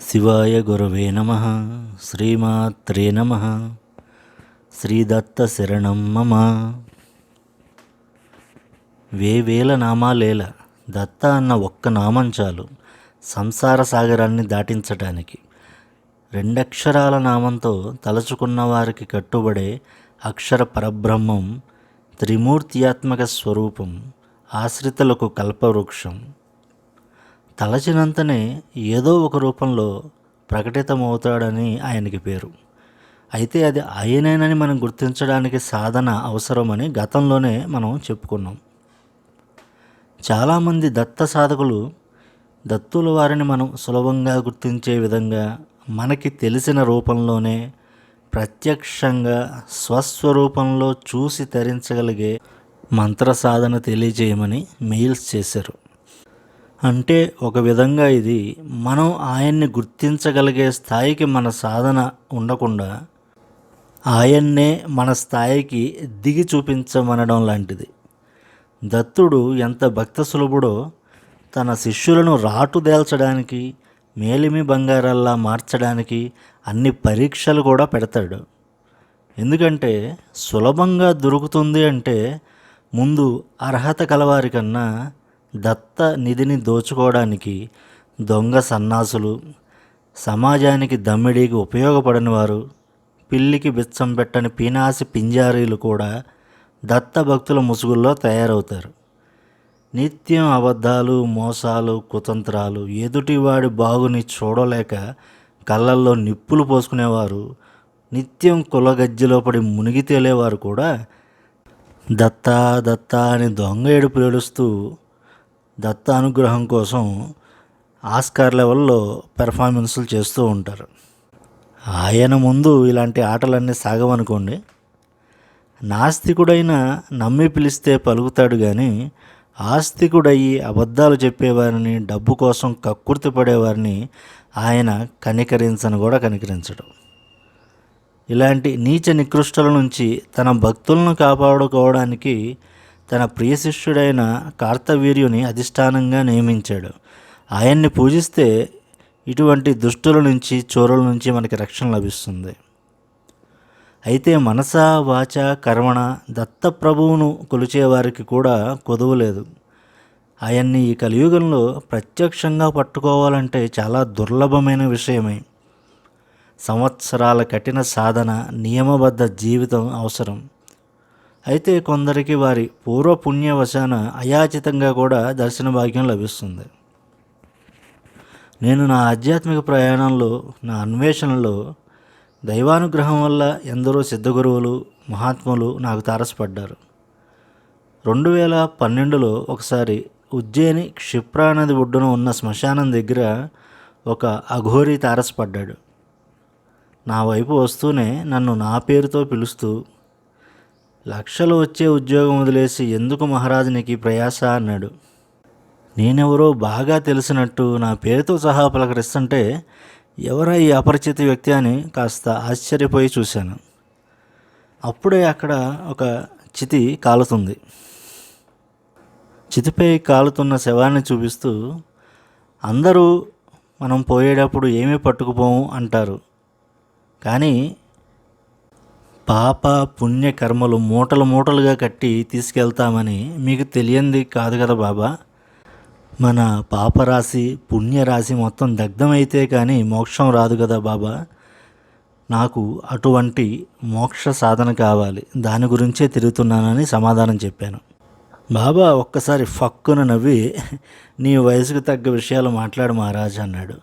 శివాయ గురవే నమ శ్రీమాత్రే నమ శ్రీదత్త శరణం మమ. వేవేల నామాలేల దత్త అన్న ఒక్క నామం చాలు సంసార సాగరాన్ని దాటించటానికి. రెండక్షరాల నామంతో తలచుకున్న వారికి కట్టుబడే అక్షర పరబ్రహ్మం త్రిమూర్త్యాత్మక స్వరూపం ఆశ్రితులకు కల్పవృక్షం. తలచినంతనే ఏదో ఒక రూపంలో ప్రకటితమవుతాడని ఆయనకి పేరు. అయితే అది ఆయనేనని మనం గుర్తించడానికి సాధన అవసరమని గతంలోనే మనం చెప్పుకున్నాం. చాలామంది దత్త సాధకులు దత్తుల వారిని మనం సులభంగా గుర్తించే విధంగా మనకి తెలిసిన రూపంలోనే ప్రత్యక్షంగా స్వస్వరూపంలో చూసి తరించగలిగే మంత్ర సాధన తెలియజేయమని మెయిల్స్ చేశారు. అంటే ఒక విధంగా ఇది మనం ఆయన్ని గుర్తించగలిగే స్థాయికి మన సాధన ఉండకుండా ఆయన్నే మన స్థాయికి దిగి చూపించమనడం లాంటిది. దత్తుడు ఎంత భక్త సులభుడో తన శిష్యులను రాటుదేల్చడానికి మేలిమి బంగారల్లా మార్చడానికి అన్ని పరీక్షలు కూడా పెడతాడు. ఎందుకంటే సులభంగా దొరుకుతుంది అంటే ముందు అర్హత కలవారి కన్నా దత్త నిధిని దోచుకోవడానికి దొంగ సన్నాసులు సమాజానికి దమ్మిడీకి ఉపయోగపడని వారు పిల్లికి బిచ్చం పెట్టని పీనాసి పింజారీలు కూడా దత్త భక్తుల ముసుగుల్లో తయారవుతారు. నిత్యం అబద్ధాలు మోసాలు కుతంత్రాలు ఎదుటివాడి బాగుని చూడలేక కళ్ళల్లో నిప్పులు పోసుకునేవారు నిత్యం కులగజ్జిలో పడి మునిగి తేలేవారు కూడా దత్తా దత్తా అని దొంగ ఏడుపు ఏడుస్తూ దత్త అనుగ్రహం కోసం ఆస్కార్ లెవెల్లో పెర్ఫార్మెన్సులు చేస్తూ ఉంటారు. ఆయన ముందు ఇలాంటి ఆటలన్నీ సాగవనుకోండి. నాస్తికుడైన నమ్మి పిలిస్తే పలుకుతాడు కానీ ఆస్తికుడయ్యి అబద్ధాలు చెప్పేవారిని డబ్బు కోసం కక్కుర్తి పడేవారిని ఆయన కనికరించను కూడా కనికరించడు. ఇలాంటి నీచ నికృష్టల నుంచి తన భక్తులను కాపాడుకోవడానికి తన ప్రియ శిష్యుడైన కార్తవీర్యుని అధిష్టానంగా నియమించాడు. ఆయన్ని పూజిస్తే ఇటువంటి దుష్టుల నుంచి చోరుల నుంచి మనకి రక్షణ లభిస్తుంది. అయితే మనస వాచ కర్మణ దత్త ప్రభువును కొలిచేవారికి కూడా కొదవలేదు ఆయన్ని ఈ కలియుగంలో ప్రత్యక్షంగా పట్టుకోవాలంటే చాలా దుర్లభమైన విషయమే. సంవత్సరాల కఠిన సాధన నియమబద్ధ జీవితం అవసరం. అయితే కొందరికి వారి పూర్వపుణ్యవశాన అయాచితంగా కూడా దర్శన భాగ్యం లభిస్తుంది. నేను నా ఆధ్యాత్మిక ప్రయాణంలో నా అన్వేషణలో దైవానుగ్రహం వల్ల ఎందరో సిద్ధగురువులు మహాత్ములు నాకు తారసపడ్డారు. రెండు వేల పన్నెండులో ఒకసారి ఉజ్జయిని క్షిప్రా నది ఒడ్డున ఉన్న శ్మశానం దగ్గర ఒక అఘోరి తారసపడ్డాడు. నా వైపు వస్తూనే నన్ను నా పేరుతో పిలుస్తూ లక్షలు వచ్చే ఉద్యోగం వదిలేసి ఎందుకు మహారాజునికి ప్రయాస అన్నాడు. నేనెవరో బాగా తెలిసినట్టు నా పేరుతో సహా పలకరిస్తుంటే ఎవరా ఈ అపరిచిత వ్యక్తి అని కాస్త ఆశ్చర్యపోయి చూశాను. అప్పుడే అక్కడ ఒక చితి కాలుతుంది. చితిపై కాలుతున్న శవాన్ని చూపిస్తూ అందరూ మనం పోయేటప్పుడు ఏమీ పట్టుకుపోము అంటారు. కానీ పాప పుణ్య కర్మలు మూటలు మూటలుగా కట్టి తీసుకెళ్తామని మీకు తెలియంది కాదు కదా బాబా? మన పాపరాశి పుణ్యరాశి మొత్తం దగ్ధమైతే కానీ మోక్షం రాదు కదా బాబా? నాకు అటువంటి మోక్ష సాధన కావాలి. దాని గురించే తిరుగుతున్నానని సమాధానం చెప్పాను. బాబా ఒక్కసారి ఫక్కున నవ్వి నీ వయసుకు తగ్గ విషయాలు మాట్లాడు మహారాజు అన్నాడు.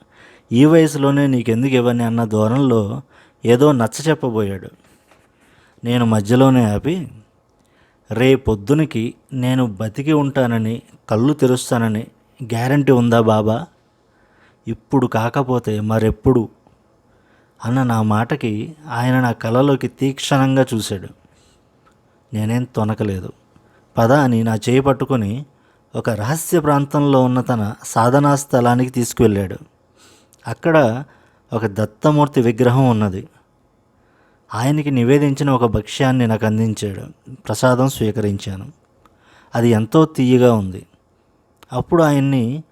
ఈ వయసులోనే నీకెందుకు ఇవన్నీ అన్న ధోరణిలో ఏదో నచ్చ చెప్పబోయాడు నేను మధ్యలోనే ఆపి రేపొద్దునికి నేను బతికి ఉంటానని కళ్ళు తెరుస్తానని గ్యారంటీ ఉందా బాబా? ఇప్పుడు కాకపోతే మరెప్పుడు? అన్న నా మాటకి ఆయన నా కళలోకి తీక్షణంగా చూశాడు. నేనేం తొనకలేదు. పద అని నా చేయి పట్టుకొని ఒక రహస్య ప్రాంతంలో ఉన్న తన సాధనా స్థలానికి తీసుకువెళ్ళాడు. అక్కడ ఒక దత్తమూర్తి విగ్రహం ఉన్నది. ఆయనకి నివేదించిన ఒక భక్ష్యాన్ని నాకు అందించాడు. ప్రసాదం స్వీకరించాను. అది ఎంతో తీయగా ఉంది. అప్పుడు ఆయన్ని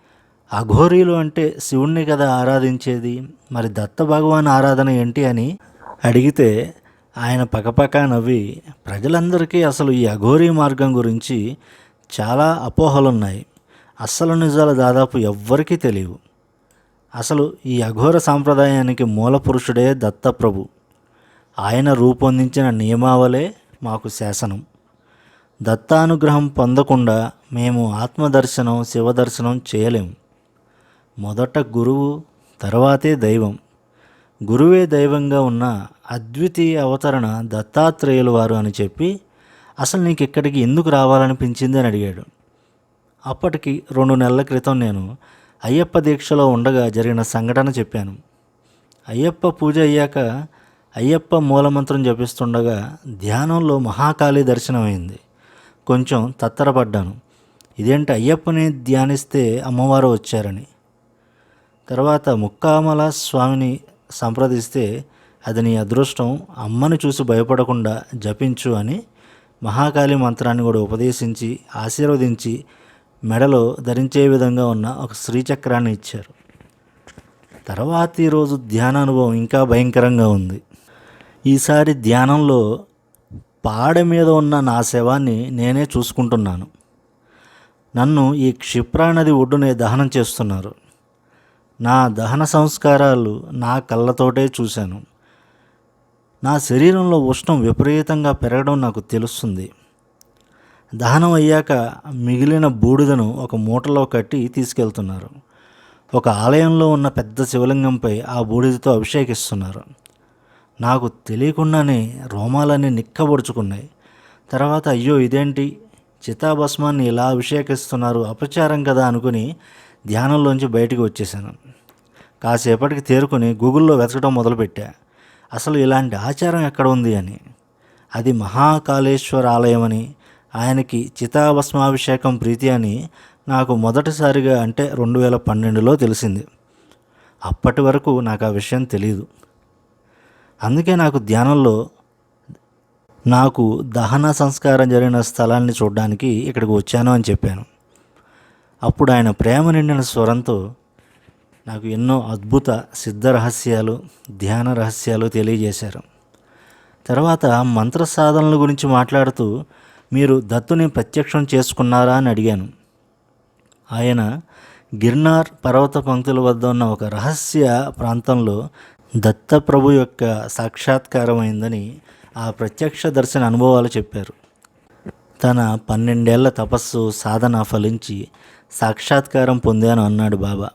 అఘోరీలు అంటే శివుణ్ణి కదా ఆరాధించేది? మరి దత్త భగవాన్ ఆరాధన ఏంటి అని అడిగితే ఆయన పకపక నవ్వి ప్రజలందరికీ అసలు ఈ అఘోరీ మార్గం గురించి చాలా అపోహలున్నాయి. అస్సలు నిజాలు దాదాపు ఎవ్వరికీ తెలియవు. అసలు ఈ అఘోర సాంప్రదాయానికి మూల పురుషుడే దత్తప్రభు. ఆయన రూపొందించిన నియమావలే మాకు శాసనం. దత్తానుగ్రహం పొందకుండా మేము ఆత్మదర్శనం శివదర్శనం చేయలేము మొదట గురువు తర్వాతే దైవం. గురువే దైవంగా ఉన్న అద్వితీయ అవతరణ దత్తాత్రేయుల వారు అని చెప్పి అసలు నీకు ఇక్కడికి ఎందుకు రావాలనిపించింది అని అడిగాడు. అప్పటికి రెండు నెలల క్రితం నేను అయ్యప్ప దీక్షలో ఉండగా జరిగిన సంఘటన చెప్పాను. అయ్యప్ప పూజ అయ్యాక అయ్యప్ప మూలమంత్రం జపిస్తుండగా ధ్యానంలో మహాకాళి దర్శనమైంది. కొంచెం తత్తరపడ్డాను. ఇదేంటి అయ్యప్పని ధ్యానిస్తే అమ్మవారు వచ్చారని. తర్వాత ముక్కామల స్వామిని సంప్రదిస్తే అది నీ అదృష్టం అమ్మని చూసి భయపడకుండా జపించు అని మహాకాళి మంత్రాన్ని కూడా ఉపదేశించి ఆశీర్వదించి మెడలో ధరించే విధంగా ఉన్న ఒక శ్రీచక్రాన్ని ఇచ్చారు. తర్వాతి రోజు ధ్యాన అనుభవం ఇంకా భయంకరంగా ఉంది. ఈసారి ధ్యానంలో పాడ మీద ఉన్న నా శవాన్ని నేనే చూసుకుంటున్నాను. నన్ను ఈ క్షిప్రా నది ఒడ్డునే దహనం చేస్తున్నారు. నా దహన సంస్కారాలు నా కళ్ళతోటే చూశాను. నా శరీరంలో ఉష్ణం విపరీతంగా పెరగడం నాకు తెలుస్తుంది. దహనం అయ్యాక మిగిలిన బూడిదను ఒక మూటలో కట్టి తీసుకెళ్తున్నారు. ఒక ఆలయంలో ఉన్న పెద్ద శివలింగంపై ఆ బూడిదతో అభిషేకిస్తున్నారు. నాకు తెలియకుండానే రోమాలన్నీ నిక్కబొడుచుకున్నాయి. తర్వాత అయ్యో ఇదేంటి? చితాభస్మాన్ని ఇలా అభిషేకిస్తున్నారు అపచారం కదా అనుకుని ధ్యానంలోంచి బయటికి వచ్చేసాను కాసేపటికి తేరుకుని గూగుల్లో వెతకడం మొదలుపెట్టా. అసలు ఇలాంటి ఆచారం ఎక్కడ ఉంది అని. అది మహాకాళేశ్వర ఆలయం అని ఆయనకి చితాభస్మాభిషేకం ప్రీతి అని నాకు మొదటిసారిగా అంటే రెండు వేల పన్నెండులో తెలిసింది. అప్పటి వరకు నాకు ఆ విషయం తెలియదు అందుకే నాకు ధ్యానంలో నాకు దహన సంస్కారం జరిగిన స్థలాన్ని చూడడానికి ఇక్కడికి వచ్చాను అని చెప్పాను. అప్పుడు ఆయన ప్రేమ నిండిన స్వరంతో నాకు ఎన్నో అద్భుత సిద్ధ రహస్యాలు ధ్యాన రహస్యాలు తెలియజేశారు. తర్వాత మంత్ర సాధనల గురించి మాట్లాడుతూ మీరు దత్తుని ప్రత్యక్షం చేసుకున్నారా అని అడిగాను. ఆయన గిర్నార్ పర్వత పంక్తుల వద్ద ఉన్న ఒక రహస్య ప్రాంతంలో దత్తప్రభు యొక్క సాక్షాత్కారమైందని ఆ ప్రత్యక్ష దర్శన అనుభవాలు చెప్పారు. తన పన్నెండేళ్ళ తపస్సు సాధన ఫలించి సాక్షాత్కారం పొందాను అన్నాడు బాబా.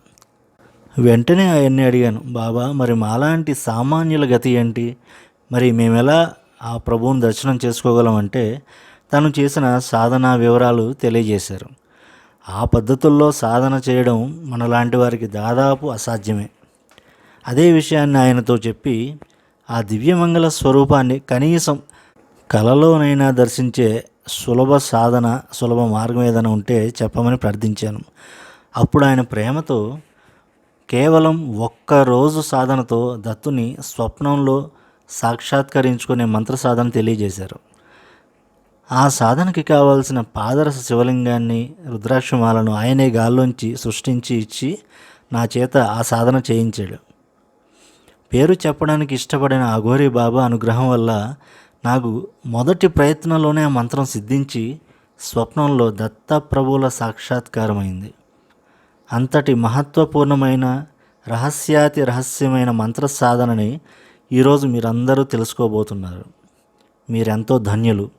వెంటనే ఆయన్ని అడిగాను బాబా మరి మాలాంటి సామాన్యుల గతి ఏంటి? మరి మేమెలా ఆ ప్రభువుని దర్శనం చేసుకోగలమంటే? తను చేసిన సాధన వివరాలు తెలియజేశారు. ఆ పద్ధతుల్లో సాధన చేయడం మనలాంటి వారికి దాదాపు అసాధ్యమే. అదే విషయాన్ని ఆయనతో చెప్పి ఆ దివ్యమంగళ స్వరూపాన్ని కనీసం కలలోనైనా దర్శించే సులభ సాధన సులభ మార్గం ఏదైనా ఉంటే చెప్పమని ప్రార్థించాను. అప్పుడు ఆయన ప్రేమతో కేవలం ఒక్క రోజు సాధనతో దత్తుని స్వప్నంలో సాక్షాత్కరించుకునే మంత్ర సాధన తెలియజేశారు. ఆ సాధనకి కావాల్సిన పాదరస శివలింగాన్ని రుద్రాక్షమాలను ఆయనే గాల్లోంచి సృష్టించి ఇచ్చి నా చేత ఆ సాధన చేయించాడు. పేరు చెప్పడానికి ఇష్టపడిన అఘోరి బాబా అనుగ్రహం వల్ల నాకు మొదటి ప్రయత్నంలోనే ఆ మంత్రం సిద్ధించి స్వప్నంలో దత్తప్రభువుల సాక్షాత్కారమైంది. అంతటి మహత్వపూర్ణమైన రహస్యాతి రహస్యమైన మంత్ర సాధనని ఈరోజు మీరందరూ తెలుసుకోబోతున్నారు. మీరెంతో ధన్యులు.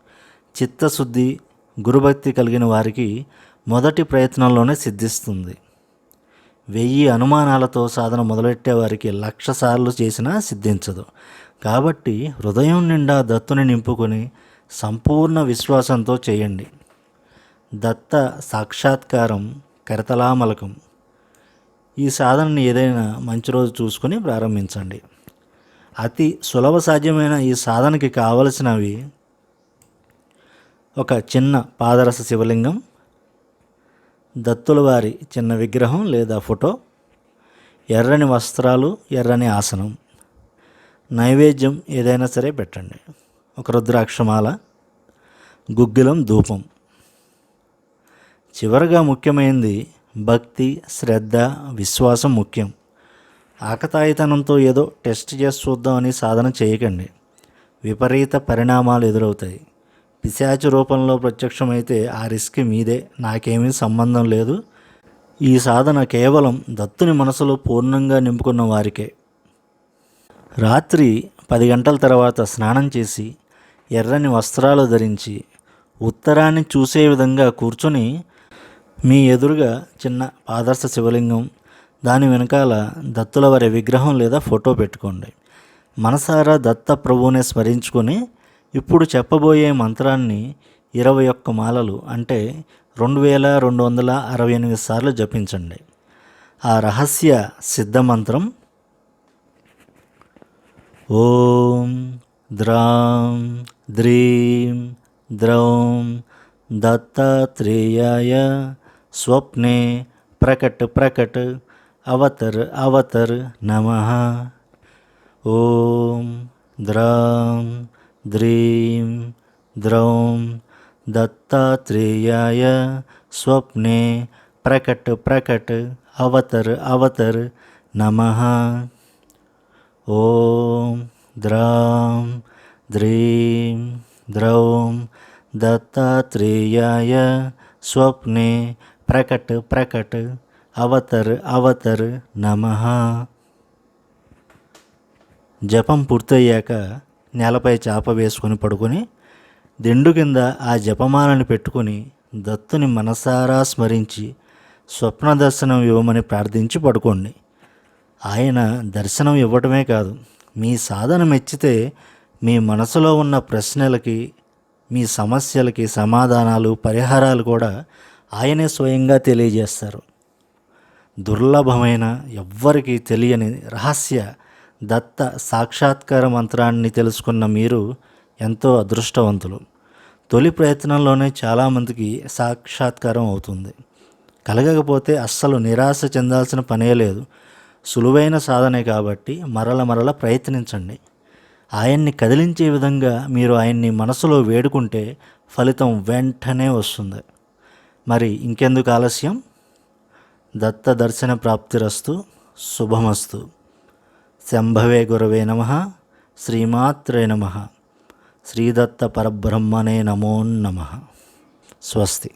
చిత్తశుద్ధి గురుభక్తి కలిగిన వారికి మొదటి ప్రయత్నంలోనే సిద్ధిస్తుంది. వెయ్యి అనుమానాలతో సాధన మొదలెట్టే వారికి లక్ష సార్లు చేసినా సిద్ధించదు. కాబట్టి హృదయం నిండా దత్తుని నింపుకొని సంపూర్ణ విశ్వాసంతో చేయండి. దత్త సాక్షాత్కారం కరతలామలకం. ఈ సాధనని ఏదైనా మంచి రోజు చూసుకొని ప్రారంభించండి. అతి సులభ సాధ్యమైన ఈ సాధనకి కావలసినవి ఒక చిన్న పాదరస శివలింగం దత్తుల వారి చిన్న విగ్రహం లేదా ఫోటో ఎర్రని వస్త్రాలు ఎర్రని ఆసనం. నైవేద్యం ఏదైనా సరే పెట్టండి. ఒక రుద్రాక్షమాల గుగ్గిలం ధూపం. చివరగా ముఖ్యమైనది భక్తి శ్రద్ధ విశ్వాసం ముఖ్యం. ఆకతాయితనంతో ఏదో టెస్ట్ చేసి చూద్దామని సాధన చేయకండి. విపరీత పరిణామాలు ఎదురవుతాయి. పిశాచ రూపంలో ప్రత్యక్షమైతే ఆ రిస్క్ మీదే. నాకేమీ సంబంధం లేదు. ఈ సాధన కేవలం దత్తుని మనసులో పూర్ణంగా నింపుకున్న వారికే. రాత్రి పది గంటల తర్వాత స్నానం చేసి ఎర్రని వస్త్రాలు ధరించి ఉత్తరాన్ని చూసే విధంగా కూర్చొని మీ ఎదురుగా చిన్న ఆదర్శ శివలింగం దాని వెనకాల దత్తుల వారి విగ్రహం లేదా ఫోటో పెట్టుకోండి. మనసారా దత్త ప్రభువునే స్మరించుకొని ఇప్పుడు చెప్పబోయే మంత్రాన్ని ఇరవై ఒక్క మాలలు అంటే రెండు వేల రెండు వందల అరవై ఎనిమిది సార్లు జపించండి. ఆ రహస్య సిద్ధ మంత్రం ఓం ద్రాం ద్రీం ద్రౌం దత్తాత్రేయాయ స్వప్నే ప్రకట్ ప్రకట్ అవతర్ అవతర్ నమ. ఓం ద్రాం ద్రీం ద్రౌం దత్తాత్రేయాయ స్వప్నే ప్రకట్ ప్రకట్ అవతర్ అవతర్ నమ ఓం ద్రాం ద్రీం ద్రౌం దత్తాత్రేయాయ స్వప్నే ప్రకట్ ప్రకట్ అవతర్ అవతర్ నమ జపం పూర్తయ్యాక నేలపై చాప వేసుకొని పడుకొని దిండు కింద ఆ జపమాలను పెట్టుకొని దత్తుని మనసారా స్మరించి స్వప్న దర్శనం ఇవ్వమని ప్రార్థించి పడుకోండి. ఆయన దర్శనం ఇవ్వటమే కాదు మీ సాధన మెచ్చితే మీ మనసులో ఉన్న ప్రశ్నలకి మీ సమస్యలకి సమాధానాలు పరిహారాలు కూడా ఆయనే స్వయంగా తెలియజేస్తారు. దుర్లభమైన ఎవ్వరికీ తెలియని రహస్య దత్త సాక్షాత్కార మంత్రాన్ని తెలుసుకున్న మీరు ఎంతో అదృష్టవంతులు. తొలి ప్రయత్నంలోనే చాలామందికి సాక్షాత్కారం అవుతుంది. కలగకపోతే అస్సలు నిరాశ చెందాల్సిన పనే లేదు. సులువైన సాధనే కాబట్టి మరల మరల ప్రయత్నించండి. ఆయన్ని కదిలించే విధంగా మీరు ఆయన్ని మనసులో వేడుకుంటే ఫలితం వెంటనే వస్తుంది. మరి ఇంకెందుకు ఆలస్యం? దత్త దర్శన ప్రాప్తిరస్తు. శుభమస్తు. శంభవే గురవే నమ శ్రీమాత్రే నమ. శ్రీదత్త పరబ్రహ్మణే నమో నమ. స్వస్తి.